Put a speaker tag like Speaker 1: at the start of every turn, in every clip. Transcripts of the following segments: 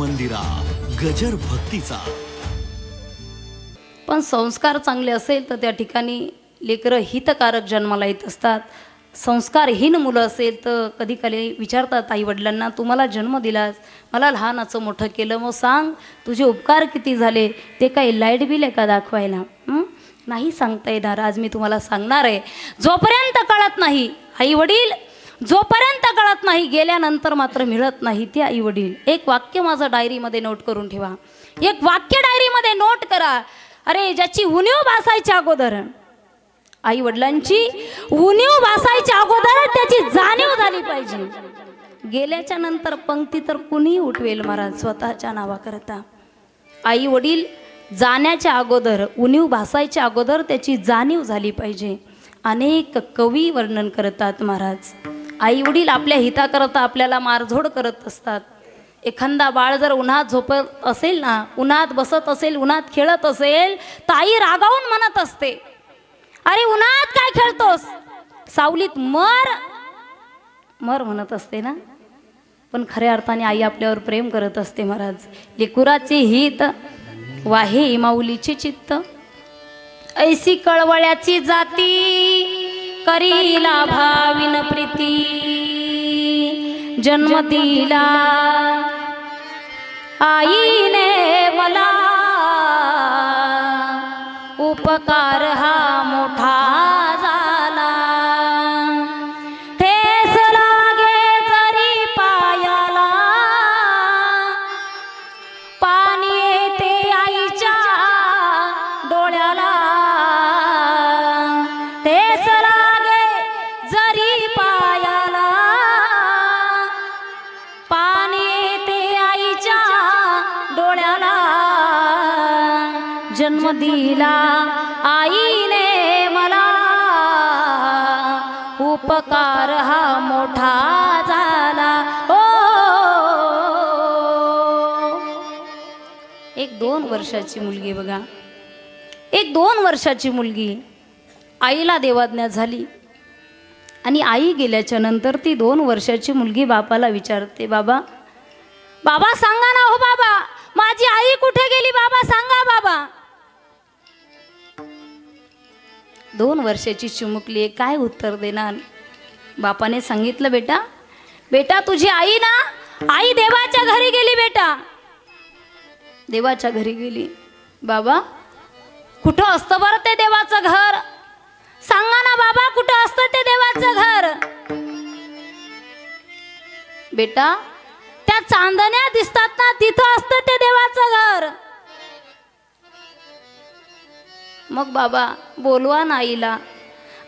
Speaker 1: मंदिरा गजर भक्तीचा.
Speaker 2: पण संस्कार चांगले असेल तर त्या ठिकाणी लेकरं हितकारक जन्माला येत असतात. संस्कारहीन मुलं असेल तर कधी कधी विचारतात आई वडिलांना तू मला जन्म दिलास? मला लहानाचं मोठं केलं मग सांग तुझे उपकार किती झाले? ते काही लाइट बिल आहे का दाखवायला? नाही सांगता येणार आज मी तुम्हाला सांगणार आहे. जोपर्यंत कळत नाही आई वडील जोपर्यंत कळत नाही गेल्यानंतर मात्र मिळत नाही ते आई वडील. एक वाक्य माझं डायरीमध्ये नोट करून ठेवा. एक वाक्य डायरीमध्ये नोट करा. अरे ज्याची उणीव भासायच्या अगोदर आई वडिलांची उणीव भासायच्या अगोदर त्याची जाणीव झाली पाहिजे. गेल्याच्यानंतर पंक्ती तर कुणी उठवेल महाराज स्वतःच्या नावाकरता. आई वडील जाण्याच्या अगोदर उणीव भासायच्या अगोदर त्याची जाणीव झाली पाहिजे. अनेक कवी वर्णन करतात महाराज. आई वडील आपल्या हिताकरता आपल्याला मारझोड करत असतात. एखादा बाळ जर उन्हात झोपत असेल ना उन्हात बसत असेल उन्हात खेळत असेल तर आई रागावून म्हणत असते. अरे उन्हात काय खेळतोस? सावलीत मर मर म्हणत असते ना. पण खऱ्या अर्थाने आई आपल्यावर प्रेम करत असते महाराज. लेकुराचे हित वाहे माऊलीचे चित्त. ऐसी कळवळ्याची जाती. करीला भाविन प्रीती. जन्म दिला. आईने मला उपकार हा जन्म दिला आईने मला उपकार हा मोठा झाला. ओ! एक दोन वर्षाची मुलगी बघा. एक दोन वर्षाची मुलगी आईला देवाज्ञा झाली. आणि आई गेल्याच्यानंतर ती दोन वर्षाची मुलगी बापाला विचारते बाबा बाबा सांगा ना हो बाबा माझी आई कुठे गेली? बाबा सांगा बाबा. दोन वर्षाची चिमुकली आहे. काय उत्तर देणार? बापाने सांगितलं बेटा. बेटा तुझी आई ना? आई देवाच्या घरी गेली बेटा. देवाच्या घरी गेली. बाबा कुठं असतं बरं ते देवाचं घर? सांगा ना बाबा कुठं असतं ते देवाचं घर? बेटा त्या चांदण्या दिसतात ना तिथं असतं ते देवाचं घर. मग बाबा बोलवा ना आईला.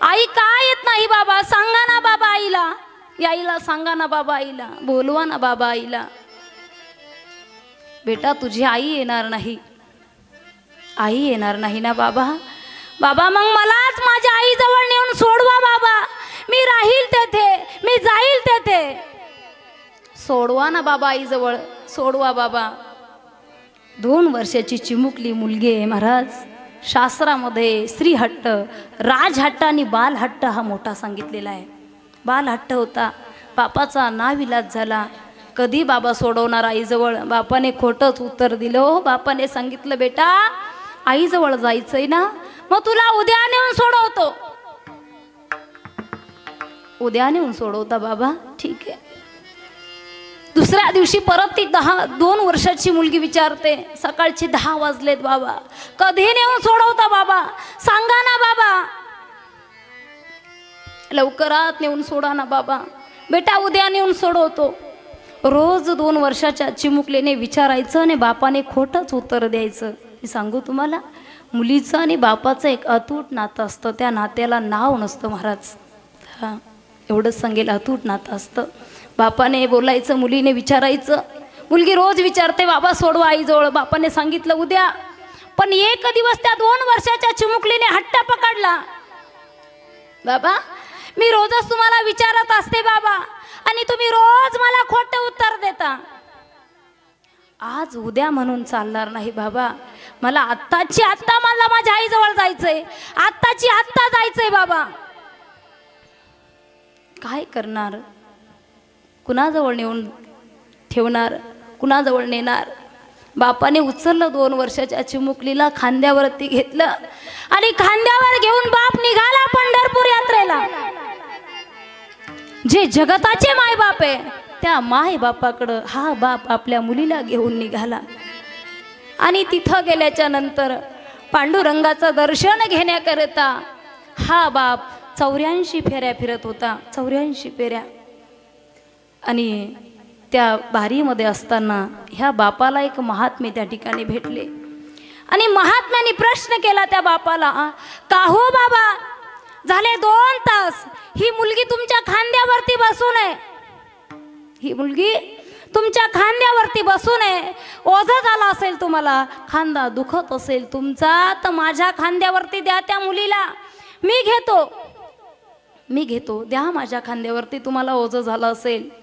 Speaker 2: आई का येत नाही बाबा? सांगा ना बाबा आईला. याईला सांगा ना बाबा आईला. बोलवा ना बाबा आईला. बेटा तुझी आई येणार नाही. आई येणार नाही ना बाबा? बाबा मग मलाच माझ्या आईजवळ नेऊन सोडवा बाबा. मी राहील तेथे. मी जाईल तेथे. सोडवा ना बाबा आईजवळ. सोडवा बाबा. दोन वर्षाची चिमुकली मुलगी आहे महाराज. शास्त्रामध्ये श्रीहट्ट राजहट्ट आणि बालहट्ट हा मोठा सांगितलेला आहे. बालहट्ट होता. बापाचा नाविलाज झाला. कधी बाबा सोडवणार आईजवळ? बापाने खोटंच उत्तर दिलं. हो बापाने सांगितलं बेटा आईजवळ जायचंय ना? मग तुला उद्या नेऊन सोडवतो. उद्या नेऊन सोडवता बाबा? ठीक आहे. दुसऱ्या दिवशी परत ती दहा दोन वर्षाची मुलगी विचारते सकाळचे दहा वाजलेत बाबा. कधी नेऊन सोडवता बाबा? सांगा ना बाबा. लवकरात नेऊन सोडा ना बाबा. बेटा उद्या नेऊन सोडवतो. रोज दोन वर्षाच्या चिमुकलेने विचारायचं आणि बापाने खोटंच उत्तर द्यायचं. मी सांगू तुम्हाला मुलीचं आणि बापाचं एक अतूट नातं असतं. त्या नात्याला नाव नसतं महाराज. हां एवढंच सांगेल अतूट नातं असतं. बापाने बोलायचं मुलीने विचारायचं. मुलगी रोज विचारते बाबा सोडवा आईजवळ. बापाने सांगितलं उद्या. पण एक दिवस त्या दोन वर्षाच्या चिमुकलीने हट्टा पकडला. बाबा मी रोजच तुम्हाला विचारत असते बाबा आणि तुम्ही रोज मला खोटं उत्तर देता. आज उद्या म्हणून चालणार नाही बाबा. मला आत्ताची आत्ता मला माझ्या आईजवळ जायचंय. आत्ताची आत्ता जायचंय बाबा. काय करणार? कुणाजवळ नेऊन ठेवणार कुणाजवळ नेणार? बापाने उचललं दोन वर्षाच्या चिमुकलीला खांद्यावरती घेतलं आणि खांद्यावर घेऊन बाप निघाला पंढरपूर यात्रेला. जे जगताचे माय बाप आहे त्या माय बापाकडं हा बाप आपल्या मुलीला घेऊन निघाला. आणि तिथं गेल्याच्यानंतर पांडुरंगाचं दर्शन घेण्याकरिता हा बाप चौऱ्याऐंशी फेऱ्या फिरत होता चौऱ्याऐंशी फेऱ्या. आणि त्या बारीमध्ये असताना ह्या बापाला एक महात्मे त्या ठिकाणी भेटले. आणि महात्म्याने प्रश्न केला त्या बापाला का हो बाबा? झाले दोन तास. ही मुलगी तुमच्या खांद्यावरती बसून आहे. ही मुलगी तुमच्या खांद्यावरती बसून आहे. ओझं झाला असेल तुम्हाला. खांदा दुखत असेल तुमचा तर माझ्या खांद्यावरती द्या त्या मुलीला. मी घेतो. मी घेतो. द्या माझ्या खांद्यावरती तुम्हाला ओझं झालं असेल.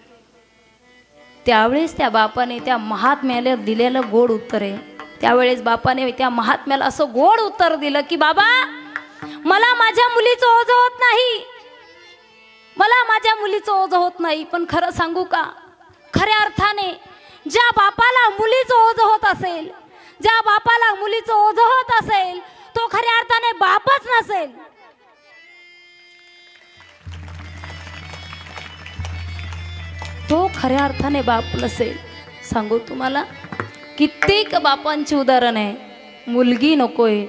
Speaker 2: त्यावेळेस त्या बापाने त्या महात्म्याला दिलेलं गोड उत्तर आहे. त्यावेळेस बापाने त्या महात्म्याला असं गोड उत्तर दिलं की बाबा मला माझ्या मुलीचं ओझं होत नाही. मला माझ्या मुलीचं ओझं होत नाही. पण खरं सांगू का? खऱ्या अर्थाने ज्या बापाला मुलीचं ओझं होत असेल ज्या बापाला मुलीचं ओझं होत असेल तो खऱ्या अर्थाने बापच नसेल. तो खऱ्या अर्थाने बाप नसेल. सांगू तुम्हाला कित्येक बापांची उदाहरण. आहे मुलगी नकोय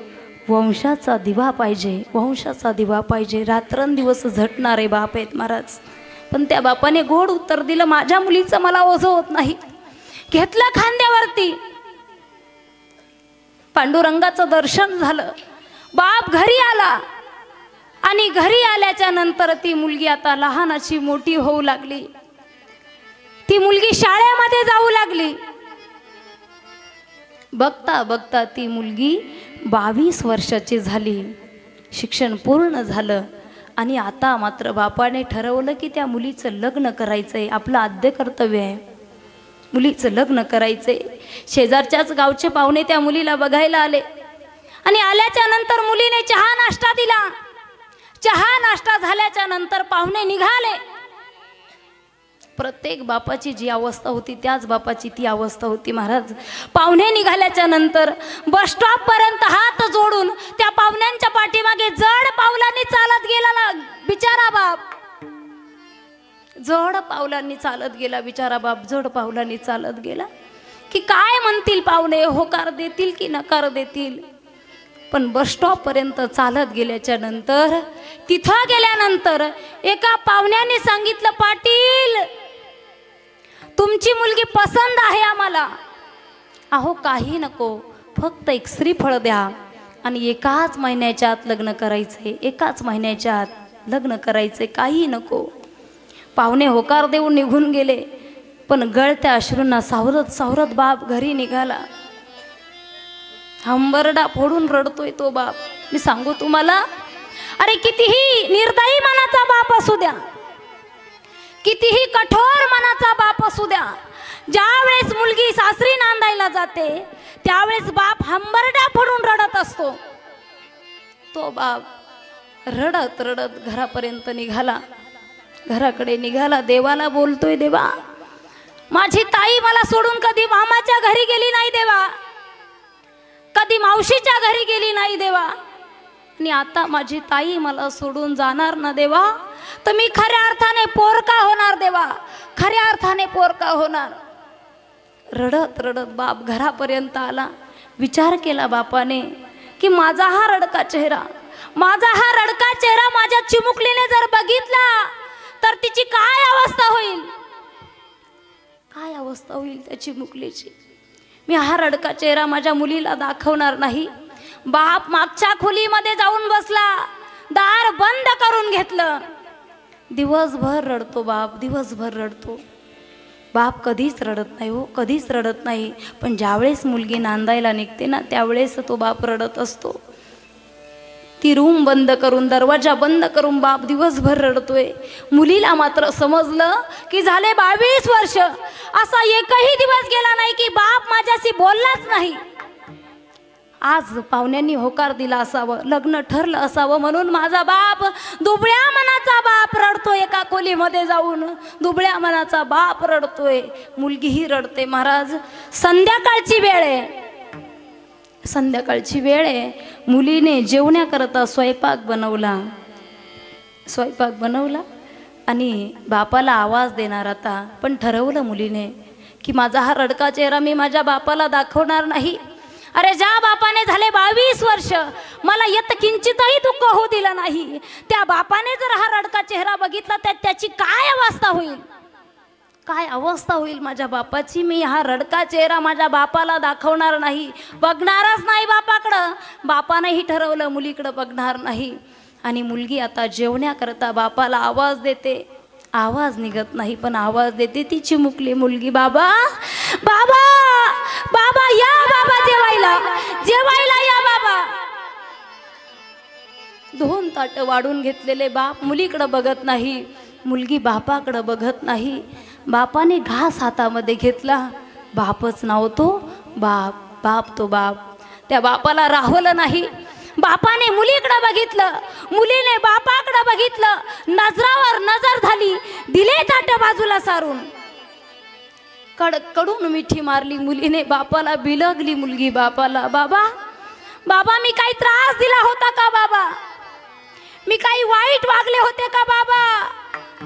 Speaker 2: वंशाचा दिवा पाहिजे वंशाचा दिवा पाहिजे. रात्रंदिवस झटणारे बाप आहेत महाराज. पण त्या बापाने गोड उत्तर दिलं माझ्या मुलीचं मला ओझं होत नाही. घेतलं खांद्यावरती. पांडुरंगाचं दर्शन झालं. बाप घरी आला. आणि घरी आल्याच्यानंतर ती मुलगी आता लहानाची मोठी होऊ लागली. ती मुलगी शाळेमध्ये जाऊ लागली. बघता बघता ती मुलगी बावीस वर्षाची झाली. शिक्षण पूर्ण झालं. आणि आता मात्र बापाने ठरवलं की त्या मुलीचं लग्न करायचं आहे आपलं आद्य कर्तव्य आहे. मुलीचं लग्न करायचंय. शेजारच्याच गावचे पाहुणे त्या मुलीला बघायला आले. आणि आल्याच्यानंतर मुलीने चहा नाश्ता दिला. चहा नाश्ता झाल्याच्यानंतर पाहुणे निघाले. प्रत्येक बापाची जी अवस्था होती त्याच बापाची ती अवस्था होती महाराज. पाहुणे निघाल्याच्या नंतर बस पर्यंत हात जोडून त्या पाहुण्यांच्या पाठीमागे जड पावलांनी चालत गेला ना बिचारा बाप. जड पावलांनी चालत गेला बिचारा बाप जड पावलांनी चालत गेला. की काय म्हणतील पाहुणे होकार देतील की नकार देतील? पण बस पर्यंत चालत गेल्याच्यानंतर तिथं गेल्यानंतर एका पाहुण्याने सांगितलं पाटील! तुमची मुलगी पसंत आहे आम्हाला. अहो काही नको. फक्त एक श्रीफळ द्या आणि एकाच महिन्याच्या आत लग्न करायचंय एकाच महिन्याच्या आत लग्न करायचंय काही नको. पाहुणे होकार देऊन निघून गेले पण गळत्या अश्रूंना सावरत सावरत बाप घरी निघाला. हंबरडा फोडून रडतोय तो बाप. मी सांगू तुम्हाला? अरे कितीही निर्दयी मनाचा बाप असू द्या. कितीही कठोर मनाचा बाप असू द्या ज्यावेळेस मुलगी सासरी नांदायला जाते त्यावेळेस बाप हंबरडा पडून रडत असतो. तो बाप रडत रडत घरापर्यंत निघाला. घराकडे निघाला देवाला बोलतोय देवा माझी ताई मला सोडून कधी मामाच्या घरी गेली नाही देवा. कधी मावशीच्या घरी गेली नाही देवा. आणि आता माझी ताई मला सोडून जाणार ना देवा? तर मी खऱ्या अर्थाने पोरका होणार देवा. खऱ्या अर्थाने पोरका होणार. रडत रडत बाप घरापर्यंत आला. विचार केला बापाने की माझा हा रडका चेहरा माझा हा रडका चेहरा माझ्या चिमुकलीने जर बघितला तर तिची काय अवस्था होईल? काय अवस्था होईल त्या चिमुकलीची? मी हा रडका चेहरा माझ्या मुलीला दाखवणार नाही. बाप मागच्या खोलीमध्ये जाऊन बसला. दार बंद करून घेतलं. दिवसभर रडतो बाप दिवसभर रडतो. बाप कधीच रडत नाही हो कधीच रडत नाही. पण ज्यावेळेस मुलगी नांदायला निघते ना त्यावेळेस तो बाप रडत असतो. ती रूम बंद करून दरवाजा बंद करून बाप दिवसभर रडतोय. मुलीला मात्र समजलं की झाले बावीस वर्ष. असा एकही दिवस गेला नाही की बाप माझ्याशी बोललाच नाही. आज पाहुण्यांनी होकार दिला असावं लग्न ठरलं असावं म्हणून माझा बाप दुबळ्या मनाचा बाप रडतोय एका खोलीमध्ये जाऊन. दुबळ्या मनाचा बाप रडतोय मुलगीही रडते महाराज. संध्याकाळची वेळ आहे. संध्याकाळची वेळ आहे. मुलीने जेवण्याकरता स्वयंपाक बनवला. स्वयंपाक बनवला आणि बापाला आवाज देणार आता. पण ठरवलं मुलीने की माझा हा रडका चेहरा मी माझ्या बापाला दाखवणार नाही. अरे ज्या बापाने झाले बावीस वर्ष मला येत किंचितही दुःख होऊ दिलं नाही. त्या बापाने जर हा रडका चेहरा बघितला तर त्याची काय अवस्था होईल? काय अवस्था होईल माझ्या बापाची? मी हा रडका चेहरा माझ्या बापाला दाखवणार नाही. बघणारच नाही बापाकडं. बापानेही ठरवलं मुलीकडं बघणार नाही. आणि मुलगी आता जेवण्याकरता बापाला आवाज देते. आवाज निघत नाही पण आवाज देते ती चिमुकली मुलगी. बाबा बाबा! बाबा या बाबा जेवायला. जेवायला या बाबा. दोन ताट वाढून घेतलेले बाप मुलीकडं बघत नाही मुलगी बापाकडं बघत नाही. बापाने घास हातामध्ये घेतला. बापच नाव तो बाप बाप तो बाप. त्या बापाला राहवलं नाही. बापाने मुलीकडं बघितलं. मुलीने बापाकडं बघितलं. नजरावर नजर झाली. दिले ताट बाजूला सारून. कडकडून मिठी मारली मुलीने बापाला बिलगली मुलगी बापाला बाबा बाबा मी काही त्रास दिला होता का बाबा? मी काही वाईट वागले होते का बाबा?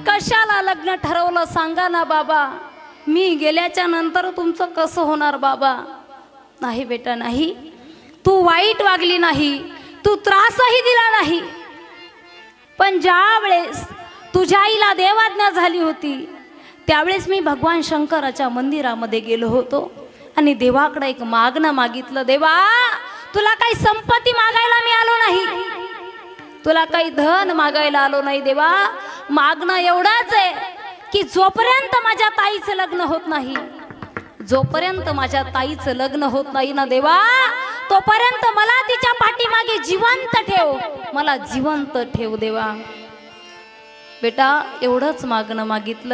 Speaker 2: कशाला लग्न ठरवलं सांगा ना बाबा? मी गेल्याच्यानंतर तुमचं कसं होणार बाबा? नाही बेटा नाही. तू वाईट वागली नाही तू त्रासही दिला नाही. पण ज्या वेळेस तुझ्या आईला देवाज्ञा झाली होती त्यावेळेस मी भगवान शंकराच्या मंदिरामध्ये गेलो होतो. आणि देवाकडे एक मागणं मागितलं देवा तुला काही संपत्ती मागायला मी आलो नाही. तुला काही धन मागायला आलो नाही देवा. मागणं एवढंच आहे की जोपर्यंत माझ्या ताईचं लग्न होत नाही जोपर्यंत माझ्या ताईचं लग्न होत नाही ना देवा तोपर्यंत मला तिच्या पाठीमागे जिवंत ठेव. मला जिवंत ठेव देवा. बेटा एवढंच मागणं मागितलं.